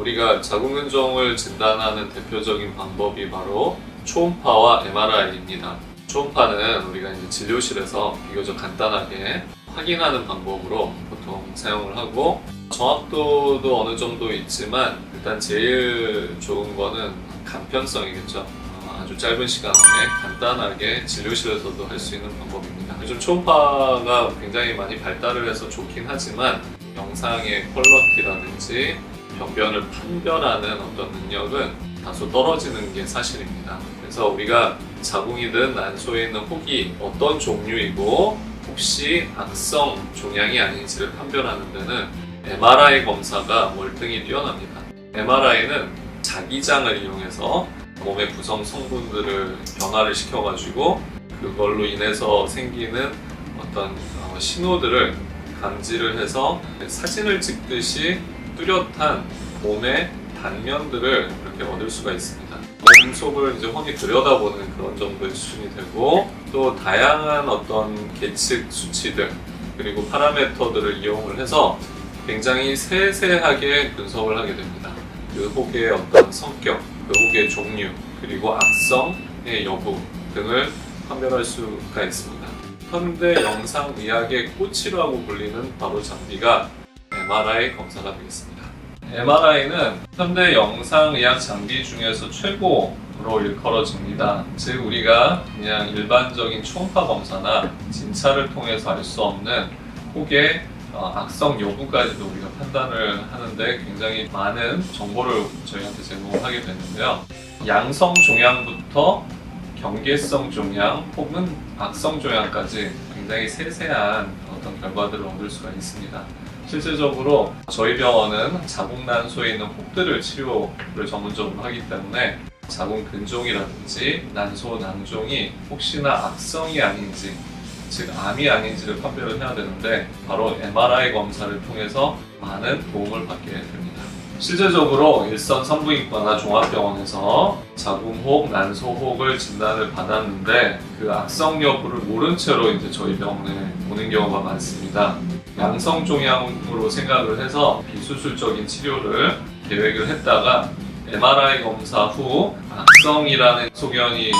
우리가 자궁근종을 진단하는 대표적인 방법이 바로 초음파와 MRI입니다. 초음파는 우리가 이제 진료실에서 비교적 간단하게 확인하는 방법으로 보통 사용을 하고 정확도도 어느 정도 있지만 일단 제일 좋은 거는 간편성이겠죠. 어, 아주 짧은 시간 안에 간단하게 진료실에서도 할 수 있는 방법입니다. 요즘 초음파가 굉장히 많이 발달을 해서 좋긴 하지만 영상의 퀄러티라든지 병변을 판별하는 어떤 능력은 다소 떨어지는 게 사실입니다. 그래서 우리가 자궁이든 난소에 있는 혹이 어떤 종류이고 혹시 악성 종양이 아닌지를 판별하는 데는 MRI 검사가 월등히 뛰어납니다. MRI는 자기장을 이용해서 몸의 구성 성분들을 변화를 시켜가지고 그걸로 인해서 생기는 어떤 어, 신호들을 감지를 해서 사진을 찍듯이 뚜렷한 몸의 단면들을 이렇게 얻을 수가 있습니다. 몸 속을 이제 혼이 들여다보는 그런 정도의 수준이 되고 또 다양한 어떤 계측 수치들 그리고 파라메터들을 이용을 해서 굉장히 세세하게 분석을 하게 됩니다. 그 혹의 어떤 성격, 그 혹의 종류, 그리고 악성의 여부 등을 판별할 수가 있습니다. 현대 영상의학의 꽃이라고 불리는 바로 장비가 MRI 검사가 되겠습니다. MRI는 현대 영상의학 장비 중에서 최고로 일컬어집니다. 즉 우리가 그냥 일반적인 초음파 검사나 진찰을 통해서 알 수 없는 혹의 어, 악성 여부까지도 우리가 판단을 하는데 굉장히 많은 정보를 저희한테 제공을 하게 되는데요. 양성 종양부터 경계성 종양 혹은 악성 종양까지 굉장히 세세한 어떤 결과들을 얻을 수가 있습니다. 실질적으로 저희 병원은 자궁난소에 있는 혹들을 치료를 전문적으로 하기 때문에 자궁 근종이라든지 난소 낭종이 혹시나 악성이 아닌지 즉 암이 아닌지를 판별을 해야 되는데 바로 MRI 검사를 통해서 많은 도움을 받게 됩니다. 실제적으로 일선 산부인과나 종합병원에서 자궁혹, 난소혹을 진단을 받았는데 그 악성 여부를 모른 채로 이제 저희 병원에 오는 경우가 많습니다. 양성 종양으로 생각을 해서 비수술적인 치료를 계획을 했다가 MRI 검사 후 악성이라는 소견이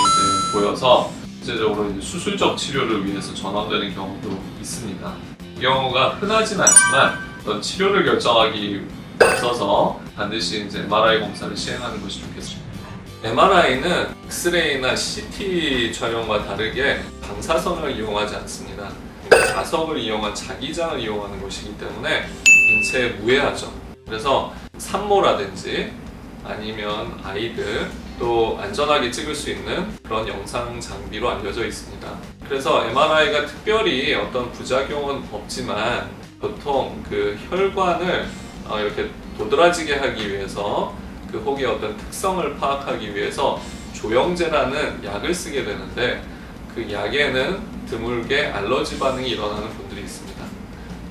보여서 실제적으로 수술적 치료를 위해서 전환되는 경우도 있습니다. 이 경우가 흔하진 않지만 어떤 치료를 결정하기 앞서서 반드시 이제 MRI 검사를 시행하는 것이 좋겠습니다. MRI는 엑스레이나 CT 촬영과 다르게 방사선을 이용하지 않습니다. 자석을 이용한 자기장을 이용하는 것이기 때문에 인체에 무해하죠. 그래서 산모라든지 아니면 아이들 또 안전하게 찍을 수 있는 그런 영상 장비로 알려져 있습니다. 그래서 MRI가 특별히 어떤 부작용은 없지만 보통 그 혈관을 어, 이렇게 도드라지게 하기 위해서 그 혹의 어떤 특성을 파악하기 위해서 조영제라는 약을 쓰게 되는데 그 약에는 드물게 알러지 반응이 일어나는 분들이 있습니다.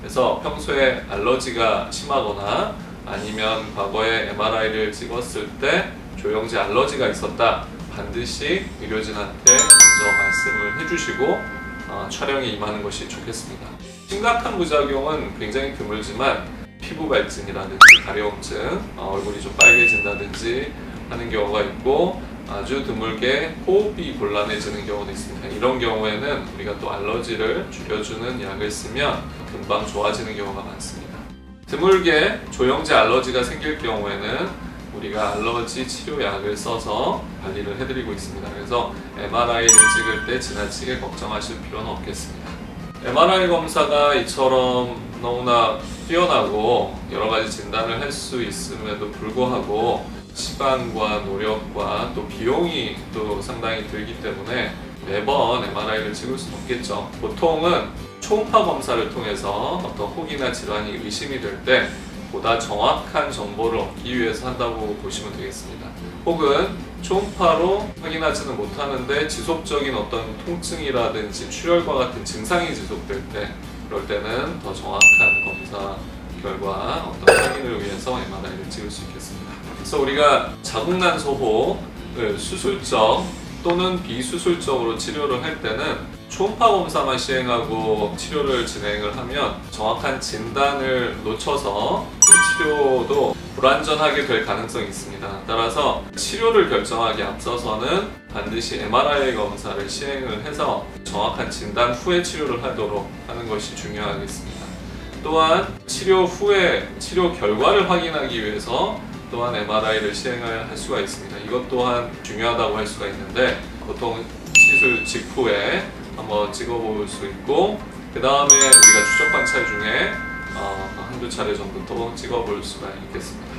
그래서 평소에 알러지가 심하거나 아니면 과거에 MRI를 찍었을 때 조영제 알러지가 있었다. 반드시 의료진한테 먼저 말씀을 해주시고 어, 촬영에 임하는 것이 좋겠습니다. 심각한 부작용은 굉장히 드물지만 피부 발진이라든지 가려움증, 어, 얼굴이 좀 빨개진다든지 하는 경우가 있고 아주 드물게 호흡이 곤란해지는 경우도 있습니다. 이런 경우에는 우리가 또 알러지를 줄여주는 약을 쓰면 금방 좋아지는 경우가 많습니다. 드물게 조영제 알러지가 생길 경우에는 우리가 알러지 치료약을 써서 관리를 해드리고 있습니다. 그래서 MRI를 찍을 때 지나치게 걱정하실 필요는 없겠습니다. MRI 검사가 이처럼 너무나 뛰어나고 여러 가지 진단을 할 수 있음에도 불구하고 시간과 노력과 또 비용이 또 상당히 들기 때문에 매번 MRI를 찍을 수는 없겠죠. 보통은 초음파 검사를 통해서 어떤 혹이나 질환이 의심이 될 때 보다 정확한 정보를 얻기 위해서 한다고 보시면 되겠습니다. 혹은 초음파로 확인하지는 못하는데 지속적인 어떤 통증이라든지 출혈과 같은 증상이 지속될 때 그럴 때는 더 정확한 검사 결과 어떤 확인을 위해서 MRI를 찍을 수 있겠습니다. 그래서 우리가 자궁난 소호를 수술적 또는 비수술적으로 치료를 할 때는 초음파 검사만 시행하고 치료를 진행을 하면 정확한 진단을 놓쳐서 그 치료도 불완전하게 될 가능성이 있습니다. 따라서 치료를 결정하기 앞서서는 반드시 MRI 검사를 시행을 해서 정확한 진단 후에 치료를 하도록 하는 것이 중요하겠습니다. 또한 치료 후에 치료 결과를 확인하기 위해서 또한 MRI를 시행을 할 수가 있습니다. 이것 또한 중요하다고 할 수가 있는데 보통 시술 직후에 한번 찍어볼 수 있고 그 다음에 우리가 추적 관찰 중에 어, 한두 차례 정도 또 찍어볼 수가 있겠습니다.